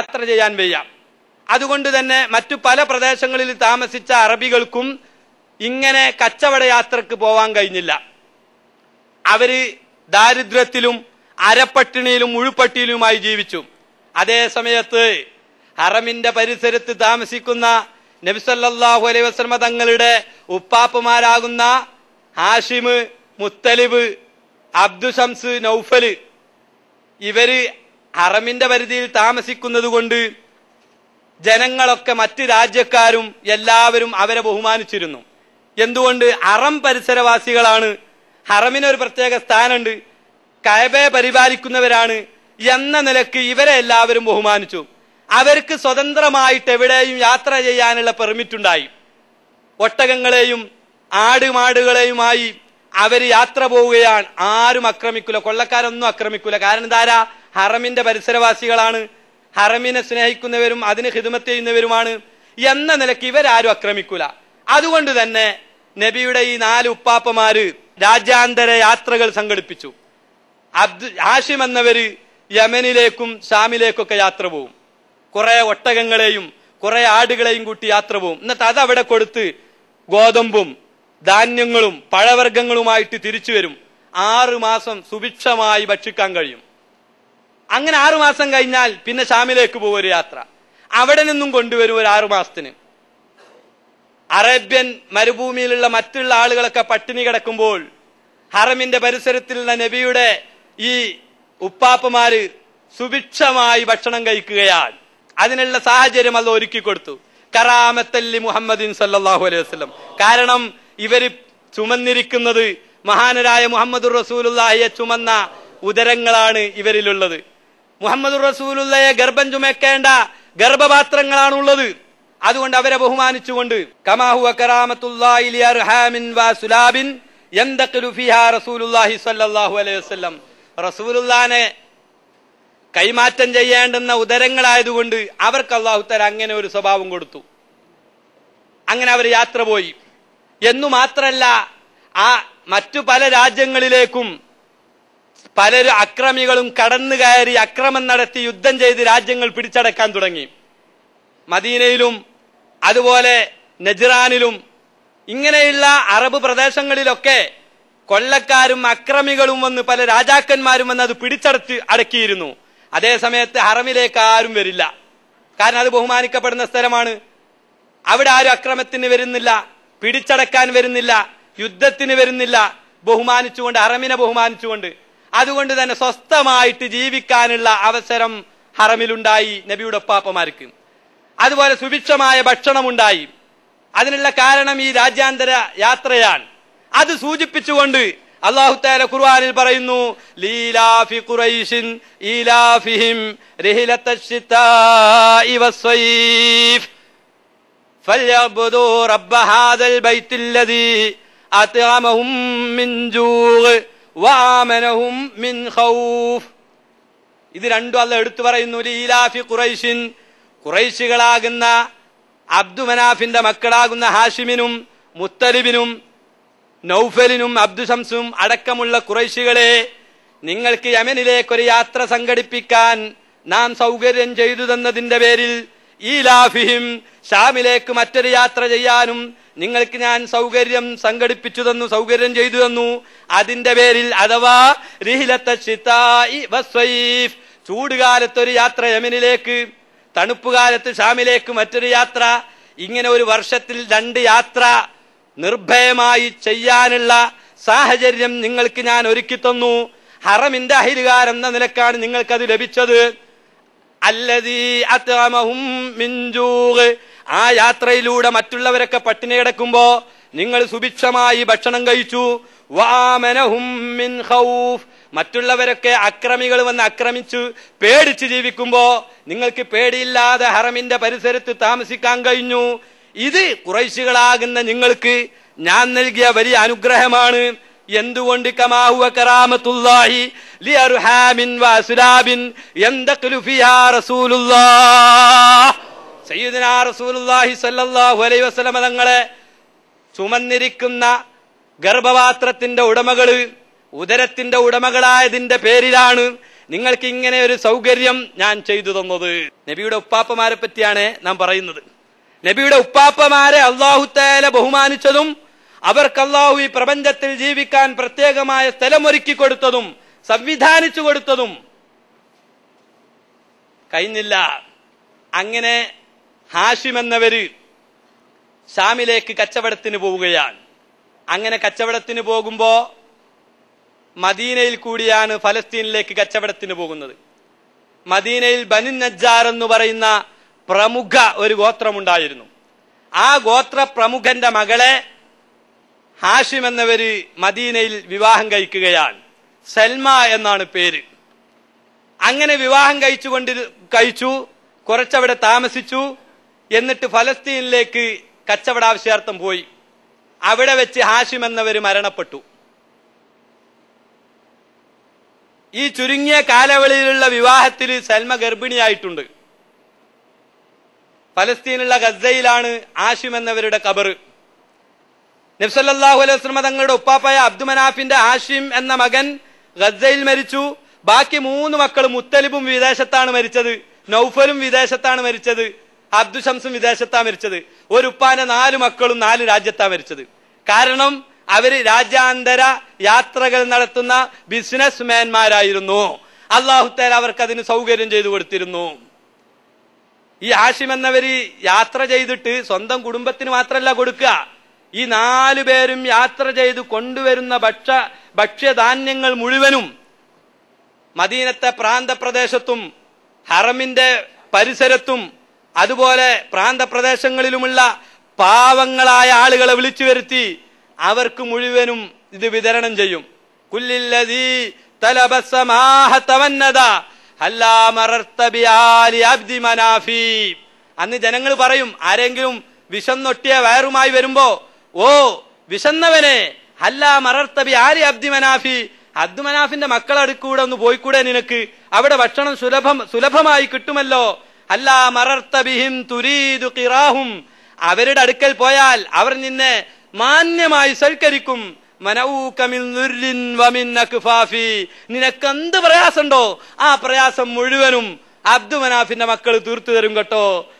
യാത്ര ചെയ്യാൻ വയ്യ. അതുകൊണ്ട് തന്നെ മറ്റു പല പ്രദേശങ്ങളിൽ താമസിച്ച അറബികൾക്കും ഇങ്ങനെ കച്ചവട യാത്രയ്ക്ക് പോവാൻ കഴിഞ്ഞില്ല. അവർ ദാരിദ്ര്യത്തിലും അരപ്പട്ടിണിയിലും മുഴുപ്പട്ടിയിലുമായി ജീവിച്ചു. അതേ സമയത്ത് ഹറമിന്റെ പരിസരത്ത് താമസിക്കുന്ന നബിസല്ലാഹു അലൈ വസ്ലമ തങ്ങളുടെ ഉപ്പാപ്പുമാരാകുന്ന ഹാഷിമ് മുത്തലിബ് അബ്ദുഷംസ് നൗഫൽ ഇവർ ഹറമിന്റെ പരിധിയിൽ താമസിക്കുന്നത് കൊണ്ട് ജനങ്ങളൊക്കെ മറ്റ് രാജ്യക്കാരും എല്ലാവരും അവരെ ബഹുമാനിച്ചിരുന്നു. എന്തുകൊണ്ട് അറം പരിസരവാസികളാണ് ഹറമിന് ഒരു പ്രത്യേക സ്ഥാനമുണ്ട് കയബയെ പരിപാലിക്കുന്നവരാണ് എന്ന നിലയ്ക്ക് ഇവരെ എല്ലാവരും ബഹുമാനിച്ചു. അവർക്ക് സ്വതന്ത്രമായിട്ട് എവിടെയും യാത്ര ചെയ്യാനുള്ള പെർമിറ്റ് ഉണ്ടായി. ഒട്ടകങ്ങളെയും ആടുമാടുകളെയുമായി അവർ യാത്ര പോവുകയാണ്. ആരും ആക്രമിക്കൂല കൊള്ളക്കാരൊന്നും ആക്രമിക്കൂല. കാരണം എന്താരാ? ഹറമിന്റെ പരിസരവാസികളാണ്. ഹറമിനെ സ്നേഹിക്കുന്നവരും അതിന് ഹിദമത്ത് ചെയ്യുന്നവരുമാണ്. എന്ന നിലയ്ക്ക് ഇവരാരും ആക്രമിക്കൂല അതുകൊണ്ട് തന്നെ നബിയുടെ ഈ നാല് ഉപ്പാപ്പമാര് രാജ്യാന്തര യാത്രകൾ സംഘടിപ്പിച്ചു. അബ്ദു ഹാഷിം എന്നവര് യമനിലേക്കും ഷാമിലേക്കൊക്കെ യാത്ര പോവും. കുറെ ഒട്ടകങ്ങളെയും കുറെ ആടുകളെയും കൂട്ടി യാത്ര പോവും. എന്നിട്ട് അവിടെ കൊടുത്ത് ഗോതമ്പും ധാന്യങ്ങളും പഴവർഗങ്ങളുമായിട്ട് തിരിച്ചു വരും. ആറു മാസം സുഭിക്ഷമായി ഭക്ഷിക്കാൻ കഴിയും. അങ്ങനെ ആറു മാസം കഴിഞ്ഞാൽ പിന്നെ ഷാമിലേക്ക് പോകും ഒരു യാത്ര. അവിടെ നിന്നും കൊണ്ടുവരും ഒരു ആറു മാസത്തിന്. അറേബ്യൻ മരുഭൂമിയിലുള്ള മറ്റുള്ള ആളുകളൊക്കെ പട്ടിണി കിടക്കുമ്പോൾ ഹറമിന്റെ പരിസരത്തിലുള്ള നബിയുടെ ഈ ഉപ്പാപ്പമാര് സുഭിക്ഷമായി ഭക്ഷണം കഴിക്കുകയാണ്. അതിനുള്ള സാഹചര്യം അത് ഒരുക്കി കൊടുത്തു. കറാമത്തല്ലി മുഹമ്മദിൻ സല്ലാഹു അലൈഹി വസ്ലം കാരണം ഇവർ ചുമന്നിരിക്കുന്നത് മഹാനരായ മുഹമ്മദ് റസൂലുല്ലാഹിയെ ചുമന്ന ഉദരങ്ങളാണ് ഇവരിലുള്ളത്. മുഹമ്മദ് റസൂലുള്ളയെ ഗർഭം ചുമക്കേണ്ട ഗർഭപാത്രങ്ങളാണ് ഉള്ളത് അതുകൊണ്ട് അവരെ ബഹുമാനിച്ചുകൊണ്ട് കമാഹു സുലാബിൻ റസൂലുള്ളാഹി സ്വല്ലല്ലാഹു അലൈഹി വസല്ലം. റസൂലുള്ളാനെ കൈമാറ്റം ചെയ്യേണ്ടുന്ന ഉദരങ്ങളായതുകൊണ്ട് അവർക്ക് അള്ളാഹുത്തര അങ്ങനെ ഒരു സ്വഭാവം കൊടുത്തു. അങ്ങനെ അവർ യാത്ര പോയി. എന്നു മാത്രല്ല ആ മറ്റു പല രാജ്യങ്ങളിലേക്കും പലരും അക്രമികളും കടന്നു കയറി അക്രമം നടത്തി യുദ്ധം ചെയ്ത് രാജ്യങ്ങൾ പിടിച്ചടക്കാൻ തുടങ്ങി. മദീനയിലും അതുപോലെ നജ്റാനിലും ഇങ്ങനെയുള്ള അറബ് പ്രദേശങ്ങളിലൊക്കെ കൊള്ളക്കാരും അക്രമികളും വന്ന് പല രാജാക്കന്മാരും വന്ന് അത് പിടിച്ചടച്ച് അടക്കിയിരുന്നു. അതേ സമയത്ത് ഹറമിലേക്ക് ആരും വരില്ല. കാരണം അത് ബഹുമാനിക്കപ്പെടുന്ന സ്ഥലമാണ്. അവിടെ ആരും അക്രമത്തിന് വരുന്നില്ല പിടിച്ചടക്കാൻ വരുന്നില്ല യുദ്ധത്തിന് വരുന്നില്ല. ബഹുമാനിച്ചുകൊണ്ട് ഹറമിനെ ബഹുമാനിച്ചുകൊണ്ട് അതുകൊണ്ട് തന്നെ സ്വസ്ഥമായിട്ട് ജീവിക്കാനുള്ള അവസരം ഹറമിലുണ്ടായി നബിയുടെ ഒപ്പാപ്പമാർക്ക് അതുപോലെ സുഭിക്ഷമായ ഭക്ഷണമുണ്ടായി അതിനുള്ള കാരണം ഈ രാജ്യാന്തര യാത്രയാണ് അത് സൂചിപ്പിച്ചുകൊണ്ട് അള്ളാഹു താല ഖുർആനിൽ പറയുന്നു ലീലാഫി ഖുറൈഷിൻ ഈലാഫിഹിം റിഹിലത്തശ്ശിത്താഇ വസ്സൈഫ് فليعبدوا رب هذا البيت الذي أطعمهم من جوع മിൻ ഖൗഫ്. ഇത് രണ്ടും അല്ല എടുത്തു പറയുന്നു ലീലാഫി ഖുറൈഷിൻ ഖുറൈശികളാകുന്ന അബ്ദുമനാഫിന്റെ മക്കളാകുന്ന ഹാഷിമിനും മുത്തലിബിനും നൌഫലിനും അബ്ദുശംസും അടക്കമുള്ള കുറൈശികളെ നിങ്ങൾക്ക് യമനിലേക്കൊരു യാത്ര സംഘടിപ്പിക്കാൻ നാം സൗകര്യം ചെയ്തു തന്നതിന്റെ പേരിൽ ഈ ലാഫിയും ഷാമിലേക്ക് മറ്റൊരു യാത്ര ചെയ്യാനും നിങ്ങൾക്ക് ഞാൻ സൗകര്യം സംഘടിപ്പിച്ചു തന്നു സൗകര്യം ചെയ്തു തന്നു അതിന്റെ പേരിൽ അഥവാ ചൂടുകാലത്തൊരു യാത്ര യമനിലേക്ക് തണുപ്പുകാലത്ത് ഷാമിലേക്ക് മറ്റൊരു യാത്ര. ഇങ്ങനെ ഒരു വർഷത്തിൽ രണ്ട് യാത്ര നിർഭയമായി ചെയ്യാനുള്ള സാഹചര്യം നിങ്ങൾക്ക് ഞാൻ ഒരുക്കി തന്നു. ഹറമിന്റെ അഹിരുകാർ എന്ന നിലക്കാണ് നിങ്ങൾക്കത് ലഭിച്ചത്. അല്ലതീ അത്തമഹും ജൂഗ്. ആ യാത്രയിലൂടെ മറ്റുള്ളവരൊക്കെ പട്ടിണി കിടക്കുമ്പോ നിങ്ങൾ സുഭിക്ഷമായി ഭക്ഷണം കഴിച്ചു. മിൻ ഖൗഫ്. മറ്റുള്ളവരൊക്കെ അക്രമികൾ വന്ന് ആക്രമിച്ചു പേടിച്ച് ജീവിക്കുമ്പോ നിങ്ങൾക്ക് പേടിയില്ലാതെ ഹറമിന്റെ പരിസരത്ത് താമസിക്കാൻ കഴിഞ്ഞു. ഇത് കുറൈശികളാകുന്ന നിങ്ങൾക്ക് ഞാൻ നൽകിയ വലിയ അനുഗ്രഹമാണ്. എന്തുകൊണ്ട് കമാഹുവ വസുലാബിൻ റസൂലുള്ളാഹ്? സയ്യിദുനാ തങ്ങളെ ചുമന്നിരിക്കുന്ന ഗർഭപാത്രത്തിന്റെ ഉടമകൾ ഉദരത്തിന്റെ ഉടമകളായതിന്റെ പേരിലാണ് നിങ്ങൾക്ക് ഇങ്ങനെ ഒരു സൗകര്യം ഞാൻ ചെയ്തു തന്നത്. നബിയുടെ ഉപ്പാപ്പമാരെ പറ്റിയാണ് നാം പറയുന്നത്. നബിയുടെ ഉപ്പാപ്പമാരെ അള്ളാഹുത്തേല ബഹുമാനിച്ചതും അവർക്ക് അള്ളാഹു ഈ പ്രപഞ്ചത്തിൽ ജീവിക്കാൻ പ്രത്യേകമായ സ്ഥലമൊരുക്കി കൊടുത്തതും സംവിധാനിച്ചു കൊടുത്തതും കഴിഞ്ഞില്ല. അങ്ങനെ ഹാഷിം എന്നവര് ഷാമിലേക്ക് കച്ചവടത്തിന് പോവുകയാണ്. അങ്ങനെ കച്ചവടത്തിന് പോകുമ്പോ മദീനയിൽ കൂടിയാണ് ഫലസ്തീനിലേക്ക് കച്ചവടത്തിന് പോകുന്നത്. മദീനയിൽ ബനിൻ നജ്ജാർ എന്ന് പറയുന്ന പ്രമുഖ ഒരു ഗോത്രമുണ്ടായിരുന്നു. ആ ഗോത്ര പ്രമുഖന്റെ മകളെ ഹാഷിം എന്നവര് മദീനയിൽ വിവാഹം കഴിക്കുകയാണ്. സൽമ എന്നാണ് പേര്. അങ്ങനെ വിവാഹം കഴിച്ചുകൊണ്ട് കഴിച്ചു കുറച്ചവിടെ താമസിച്ചു എന്നിട്ട് ഫലസ്തീനിലേക്ക് കച്ചവടാവശ്യാർത്ഥം പോയി. അവിടെ വെച്ച് ഹാഷിം എന്നവർ മരണപ്പെട്ടു. ഈ ചുരുങ്ങിയ കാലവളിയിലുള്ള വിവാഹത്തിൽ സൽമ ഗർഭിണിയായിട്ടുണ്ട്. ഫലസ്തീനുള്ള ഗസയിലാണ് ആഷിം എന്നവരുടെ കബർ നബ്സല്ലാഹു അലൈഹി വസ്ലമ തങ്ങളുടെ ഉപ്പാപ്പായ അബ്ദുമനാഫിന്റെ ആഷിം എന്ന മകൻ ഗസയിൽ മരിച്ചു. ബാക്കി മൂന്ന് മക്കൾ മുത്തലിബും വിദേശത്താണ് മരിച്ചത്. നൌഫലും വിദേശത്താണ് മരിച്ചത്. അബ്ദു ഷംസും വിദേശത്താ മരിച്ചത്. ഒരു ഉപ്പാന്റെ നാല് മക്കളും നാല് രാജ്യത്താ മരിച്ചത്. കാരണം അവർ രാജ്യാന്തര യാത്രകൾ നടത്തുന്ന ബിസിനസ് മാൻമാരായിരുന്നു അള്ളാഹുത്തേൽ അവർക്ക് അതിന് സൗകര്യം ചെയ്തു കൊടുത്തിരുന്നു. ഈ ആഷിം എന്നവര് യാത്ര ചെയ്തിട്ട് സ്വന്തം കുടുംബത്തിന് മാത്രമല്ല കൊടുക്കുക ഈ നാലു പേരും യാത്ര ചെയ്ത് കൊണ്ടുവരുന്ന ഭക്ഷ ഭക്ഷ്യധാന്യങ്ങൾ മുഴുവനും മദീനത്തെ പ്രാന്തപ്രദേശത്തും ഹറമിന്റെ പരിസരത്തും അതുപോലെ പ്രാന്തപ്രദേശങ്ങളിലുമുള്ള പാവങ്ങളായ ആളുകളെ വിളിച്ചു വരുത്തി അവർക്ക് മുഴുവനും ഇത് വിതരണം ചെയ്യും. കുല്ലില്ലതീ അന്ന് ജനങ്ങൾ പറയും ആരെങ്കിലും വിശന്നൊട്ടിയ വയറുമായി വരുമ്പോ ഓ വിശന്നവനെ അല്ലാ മറർത്തബി ആരി അബ്ദി മനാഫി അബ്ദു മനാഫിന്റെ മക്കളടുക്കൂടെ ഒന്ന് പോയിക്കൂടെ നിനക്ക്? അവിടെ ഭക്ഷണം സുലഭം സുലഭമായി കിട്ടുമല്ലോ. അല്ലാ മറർത്ത ബിഹിം തുരീദു ഖിറാഹും. അവരുടെ അടുക്കൽ പോയാൽ അവർ നിന്നെ മാന്യമായി സൽക്കരിക്കും. നിനക്കെന്ത് പ്രയാസമുണ്ടോ ആ പ്രയാസം മുഴുവനും അബ്ദു മനാഫിന്റെ മക്കൾ തീർത്തു തരും കേട്ടോ.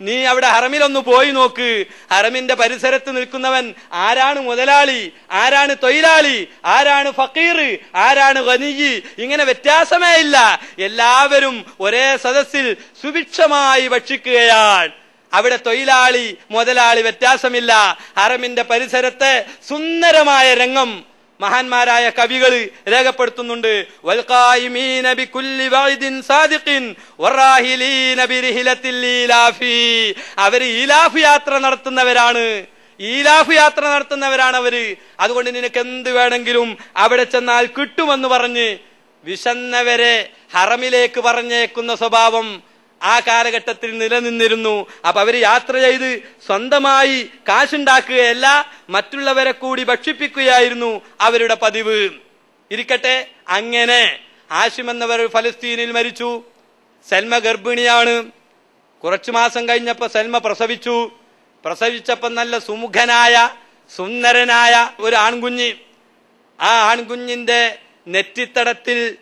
നീ അവിടെ ഹറമിലൊന്ന് പോയി നോക്ക്. ഹറമിന്റെ പരിസരത്ത് നിൽക്കുന്നവൻ ആരാണ് മുതലാളി? ആരാണ് തൊഴിലാളി? ആരാണ് ഫക്കീർ ആരാണ് വനിജി ഇങ്ങനെ വ്യത്യാസമേ ഇല്ല. എല്ലാവരും ഒരേ സദസ്സിൽ സുഭിക്ഷമായി ഭക്ഷിക്കുകയാണ്. അവിടെ തൊഴിലാളി മുതലാളി വ്യത്യാസമില്ല. ഹറമിന്റെ പരിസരത്തെ സുന്ദരമായ രംഗം മഹാന്മാരായ കവികൾ രേഖപ്പെടുത്തുന്നുണ്ട്. അവർ ഈലാഫ് യാത്ര നടത്തുന്നവരാണ്. ഈലാഫ് യാത്ര നടത്തുന്നവരാണ് അവർ. അതുകൊണ്ട് നിനക്ക് എന്ത് വേണമെങ്കിലും അവിടെ ചെന്നാൽ കിട്ടുമെന്ന് പറഞ്ഞ് വിശന്നവരെ ഹറമിലേക്ക് പറഞ്ഞേക്കുന്ന സ്വഭാവം ആ കാലഘട്ടത്തിൽ നിലനിന്നിരുന്നു. അപ്പൊ അവർ യാത്ര ചെയ്ത് സ്വന്തമായി കാശുണ്ടാക്കുകയല്ല മറ്റുള്ളവരെ കൂടി ഭക്ഷിപ്പിക്കുകയായിരുന്നു അവരുടെ പതിവ്. ഇരിക്കട്ടെ അങ്ങനെ ആഷിം എന്നവർ ഫലസ്തീനിൽ മരിച്ചു. സൽമ ഗർഭിണിയാണ്. കുറച്ചു മാസം കഴിഞ്ഞപ്പോ സൽമ പ്രസവിച്ചു. പ്രസവിച്ചപ്പോ നല്ല സുമുഖനായ സുന്ദരനായ ഒരു ആൺകുഞ്ഞ്. ആ ആൺകുഞ്ഞിന്റെ നെറ്റിത്തടത്തിൽ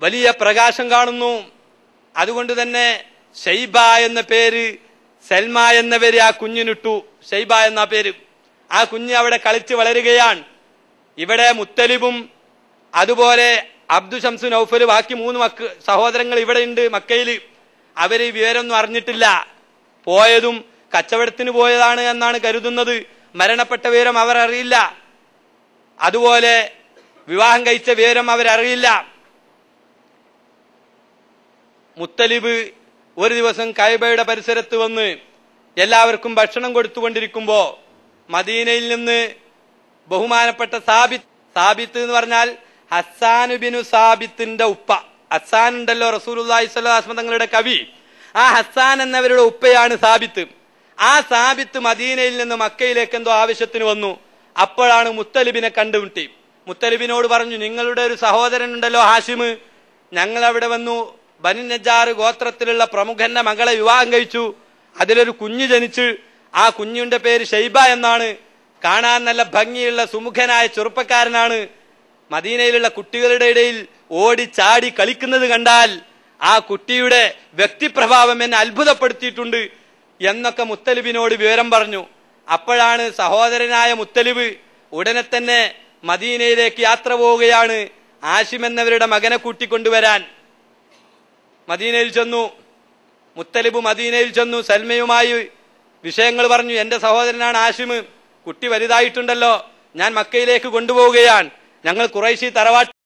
വലിയ പ്രകാശം കാണുന്നു. അതുകൊണ്ട് തന്നെ ഷെയ്ബ എന്ന പേര് സൽമ എന്ന പേര് ആ കുഞ്ഞിനിട്ടു. ഷെയ്ബ എന്ന പേര്. ആ കുഞ്ഞ് അവിടെ കളിച്ച് വളരുകയാണ്. ഇവിടെ മുത്തലിബും അതുപോലെ അബ്ദു ഷംസു നൌഫൽ ബാക്കി മൂന്ന് മക്ക സഹോദരങ്ങൾ ഇവിടെ ഉണ്ട് മക്കയിൽ അവർ വിവരമൊന്നും അറിഞ്ഞിട്ടില്ല. പോയതും കച്ചവടത്തിന് പോയതാണ് എന്നാണ് കരുതുന്നത്. മരണപ്പെട്ട വിവരം അവർ അറിയില്ല. അതുപോലെ വിവാഹം കഴിച്ച വിവരം അവരറിയില്ല. മുത്തലിബ് ഒരു ദിവസം കൈബയുടെ പരിസരത്ത് വന്ന് എല്ലാവർക്കും ഭക്ഷണം കൊടുത്തുകൊണ്ടിരിക്കുമ്പോ മദീനയിൽ നിന്ന് ബഹുമാനപ്പെട്ട സാബിത്ത് സാബിത്ത് എന്ന് പറഞ്ഞാൽ ഹസ്സാൻ ബിനു സാബിത്തിന്റെ ഉപ്പ. ഹസാൻ ഉണ്ടല്ലോ സ്വല്ലല്ലാഹു അലൈഹി തങ്ങളുടെ കവി. ആ ഹസാൻ എന്നവരുടെ ഉപ്പയാണ് സാബിത്ത്. ആ സാബിത്ത് മദീനയിൽ നിന്ന് മക്കയിലേക്ക് എന്തോ ആവശ്യത്തിന് വന്നു. അപ്പോഴാണ് മുത്തലിബിനെ കണ്ടുമുട്ടി. മുത്തലിബിനോട് പറഞ്ഞു നിങ്ങളുടെ ഒരു സഹോദരൻ ഉണ്ടല്ലോ ഹാഷിമ്. ഞങ്ങൾ അവിടെ വന്നു ബനു നജാർ ഗോത്രത്തിലുള്ള പ്രമുഖന്റെ മകളെ വിവാഹം കഴിച്ചു. അതിലൊരു കുഞ്ഞു ജനിച്ചു ആ കുഞ്ഞിന്റെ പേര് ഷൈബ എന്നാണ്. കാണാൻ നല്ല ഭംഗിയുള്ള സുമുഖനായ ചെറുപ്പക്കാരനാണ്. മദീനയിലുള്ള കുട്ടികളുടെ ഇടയിൽ ഓടി ചാടി കളിക്കുന്നത് കണ്ടാൽ ആ കുട്ടിയുടെ വ്യക്തിപ്രഭാവം എന്നെ അത്ഭുതപ്പെടുത്തിയിട്ടുണ്ട് എന്നൊക്കെ മുത്തലിബിനോട് വിവരം പറഞ്ഞു. അപ്പോഴാണ് സഹോദരനായ മുത്തലിബ് ഉടനെ തന്നെ മദീനയിലേക്ക് യാത്ര പോവുകയാണ്. ആഷിം എന്നവരുടെ മകനെ കൂട്ടിക്കൊണ്ടുവരാൻ. മദീനയിൽ ചെന്നു. മുത്തലിബ് മദീനയിൽ ചെന്നു. സൽമയുമായി വിഷയങ്ങൾ പറഞ്ഞു. എന്റെ സഹോദരനാണ് ആഷിം കുട്ടി വലുതായിട്ടുണ്ടല്ലോ. ഞാൻ മക്കയിലേക്ക് കൊണ്ടുപോവുകയാണ്. ഞങ്ങൾ കുറേശ്ശി തറവാട്ട്